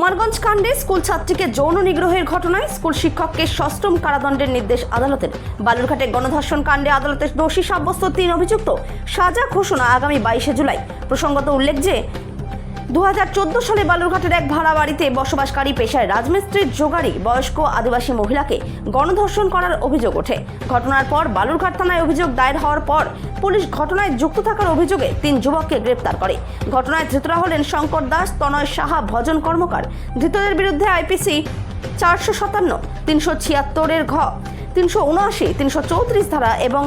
কুমারগঞ্জ কাণ্ডে স্কুল ছাত্রীকে যৌন নিগ্রহের ঘটনায় স্কুল শিক্ষককে সষ্টম কারাদণ্ডের নির্দেশ আদালতের। বালুরঘাটে গণধর্ষণ কাণ্ডে আদালতের দোষী সাব্যস্ত তিন অভিযুক্ত। সাজা ঘোষণা আগামী বাইশে জুলাই। প্রসঙ্গত উল্লেখ যে দু সালে বালুরঘাটের এক ভাড়া বাড়িতে বসবাসকারী পেশায় রাজমিস্ত্রির জোগাড়ি বয়স্ক আদিবাসী মহিলাকে গণধর্ষণ করার অভিযোগ ওঠে। ঘটনার পর বালুরঘাট থানায় অভিযোগ দায়ের হওয়ার পর পুলিশ ঘটনায় যুক্ত থাকার অভিযোগে তিন যুবককে গ্রেপ্তার করে। ঘটনায় ধৃতরা হলেন শঙ্কর দাস, তনয় সাহা, ভজন কর্মকার। ধৃতদের বিরুদ্ধে আইপিসি চারশো সাতান্ন, তিনশো ছিয়াত্তরের ঘ, তিনশো উনআশি, তিনশো চৌত্রিশ ধারা এবং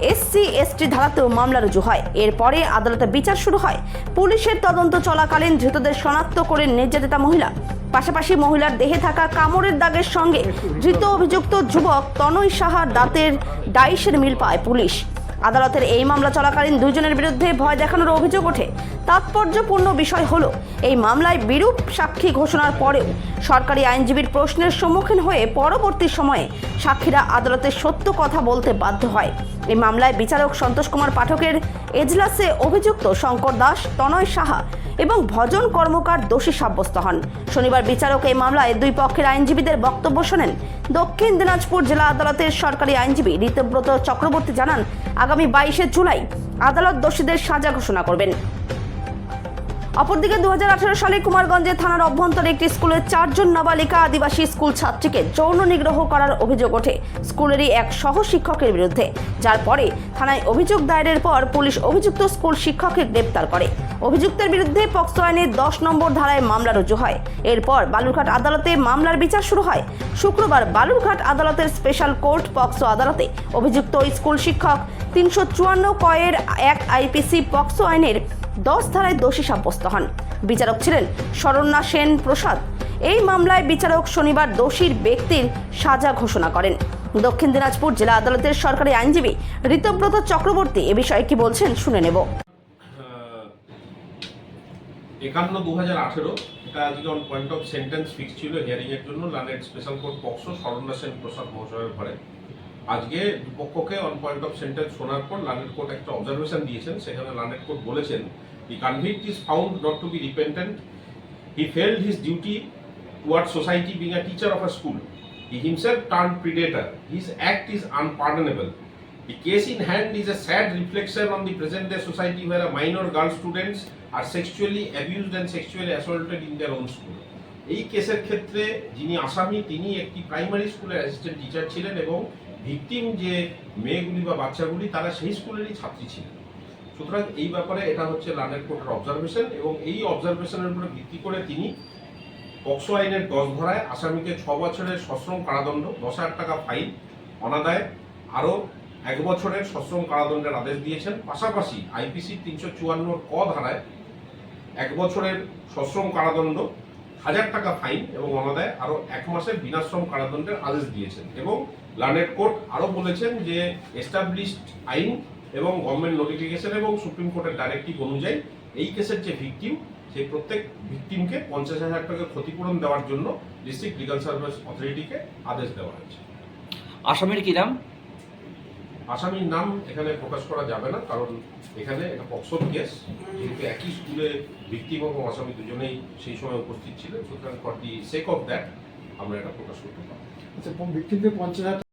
এসসি, এসটি ধারাতেও মামলা রুজু হয়। এরপরে আদালতে বিচার শুরু হয়। পুলিশের তদন্ত চলাকালীন ধৃতদের শনাক্ত করে নির্যাতিতা মহিলা। পাশাপাশি মহিলার দেহে থাকা কামড়ের দাগের সঙ্গে ধৃত অভিযুক্ত যুবক তনয় সাহার দাঁতের ডাইসের মিল পায় পুলিশ। আদালতের এই মামলা চলাকালীন দুজনের বিরুদ্ধে ভয় দেখানোর অভিযোগ ওঠে। তাৎপর্যপূর্ণ বিষয় হলো, এই মামলায় বিরূপ সাক্ষী ঘোষণার পরেও সরকারি আইনজীবীর প্রশ্নের সম্মুখীন হয়ে পরবর্তী সময়ে সাক্ষীরা আদালতে সত্য কথা বলতে বাধ্য হয়। এই মামলায় বিচারক সন্তোষ কুমার পাঠকের এজলাসে অভিযুক্ত শঙ্কর দাস, তনয় সাহা এবং ভজন কর্মকার দোষী সাব্যস্ত হন। শনিবার বিচারক এই মামলায় দুই পক্ষের আইনজীবীদের বক্তব্য শোনেন। দক্ষিণ দিনাজপুর জেলা আদালতের সরকারি আইনজীবী ঋতব্রত চক্রবর্তী জানান, আগামী বাইশে জুলাই আদালত দোষীদের সাজা ঘোষণা করবেন। অপরদিকে দু হাজার আঠারো সালে কুমারগঞ্জে থানার অভ্যন্তরে একটি স্কুলের চারজন নাবালিকা আদিবাসী স্কুল ছাত্রীকে যৌন নিগ্রহ করার অভিযোগ ওঠে। স্কুলেরই এক সহ শিক্ষকের বিরুদ্ধে। যার পরে থানায় অভিযোগ দায়েরের পর পুলিশ অভিযুক্ত স্কুল শিক্ষককে গ্রেপ্তার করে। অভিযুক্তের বিরুদ্ধে পক্সো আইনের দশ নম্বর ধারায় মামলা রুজু হয়। এরপর বালুরঘাট আদালতে মামলার বিচার শুরু হয়। শুক্রবার বালুরঘাট আদালতের স্পেশাল কোর্ট পক্সো আদালতে অভিযুক্ত স্কুল শিক্ষক তিনশো চুয়ান্ন কয়ের এক আইপিসি পক্সো আইনের দশ ধারায় দোষী সাব্যস্ত হন। বিচারক ছিলেন শরণ্যা সেন প্রসাদ। এই মামলায় বিচারক শনিবার দোষীর ব্যক্তির সাজা ঘোষণা করেন। দক্ষিণ দিনাজপুর জেলা আদালতের সরকারি আইনজীবী ঋতব্রত চক্রবর্তী এ বিষয়ে কি বলছেন শুনে নেব। একান্ন দু হাজার আঠেরো, এটা আজকে on point of sentence fix ছিল হিয়ারিং এর জন্য লানেট special court POCSO Saranya Sen Prasad মহাশয়ের ঘরে। আজকে দুপক্ষকে অন পয়েন্ট অফ সেন্টেন্স শোনার পর লানেট কোর্ট একটা অবজারভেশন দিয়েছেন। সেখানে লানেট কোর্ট বলেছেন the convict is found not to be repentant he failed his duty toward society being a teacher of a school he himself turn predator his act is unpardonable The case in hand is a sad reflection on the present day society where a minor girl students are sexually abused and sexually assaulted in their own school. এই কেসের ক্ষেত্রে যিনি আসামি তিনি একটি primary স্কুলের assistant teacher ছিলেন এবং ভিকটিম যে মেয়েগুলি বা বাচ্চাগুলি, তারা সেই স্কুলেরই ছাত্রী ছিলেন সুতরাং এই ব্যাপারে এটা হচ্ছে লান্ডের কোর্টের অবজারভেশন এবং এই অবজারভেশনের উপরে ভিত্তি করে তিনি পক্সো আইনের দশ ধরায় আসামিকে ছ বছরের সশ্রম কারাদণ্ড, দশ হাজার টাকা ফাইন, অনাদায় আরও এক বছরের সশ্রম কারাদণ্ডের আদেশ দিয়েছেন। পাশাপাশি আইপিসি তিনশো চুয়ান্নর ক ধারায় এক বছরের সশ্রম কারাদণ্ড হাজার টাকা ফাইন এবং অনাদায় আরও এক মাসের বিনাশ্রম কারাদণ্ডের আদেশ দিয়েছেন এবং লার্নেট কোর্ট আরও বলেছেন যে এস্টাবলিশড আইন এবং গভর্নমেন্ট নোটিফিকেশন এবং সুপ্রিম কোর্টের ডাইরেক্টিভ অনুযায়ী এই কেসের যে ভিকটিম, সেই প্রত্যেক ভিকটিমকে পঞ্চাশ হাজার টাকা ক্ষতিপূরণ দেওয়ার জন্য ডিস্ট্রিক্ট লিগাল সার্ভিস অথরিটিকে আদেশ দেওয়া হয়েছে। আসামের কি নাম? আসামির নাম এখানে প্রকাশ করা যাবে না, কারণ এখানে এটা পক্সোর কেস। যেহেতু একই স্কুলে ভিক্টিম এবং আসামি দুজনেই সেই সময় উপস্থিত ছিলেন, সুতরাং for the sake of that আমরা এটা প্রকাশ করতে পারব। আচ্ছা ভিক্টিমকে পঞ্চাশ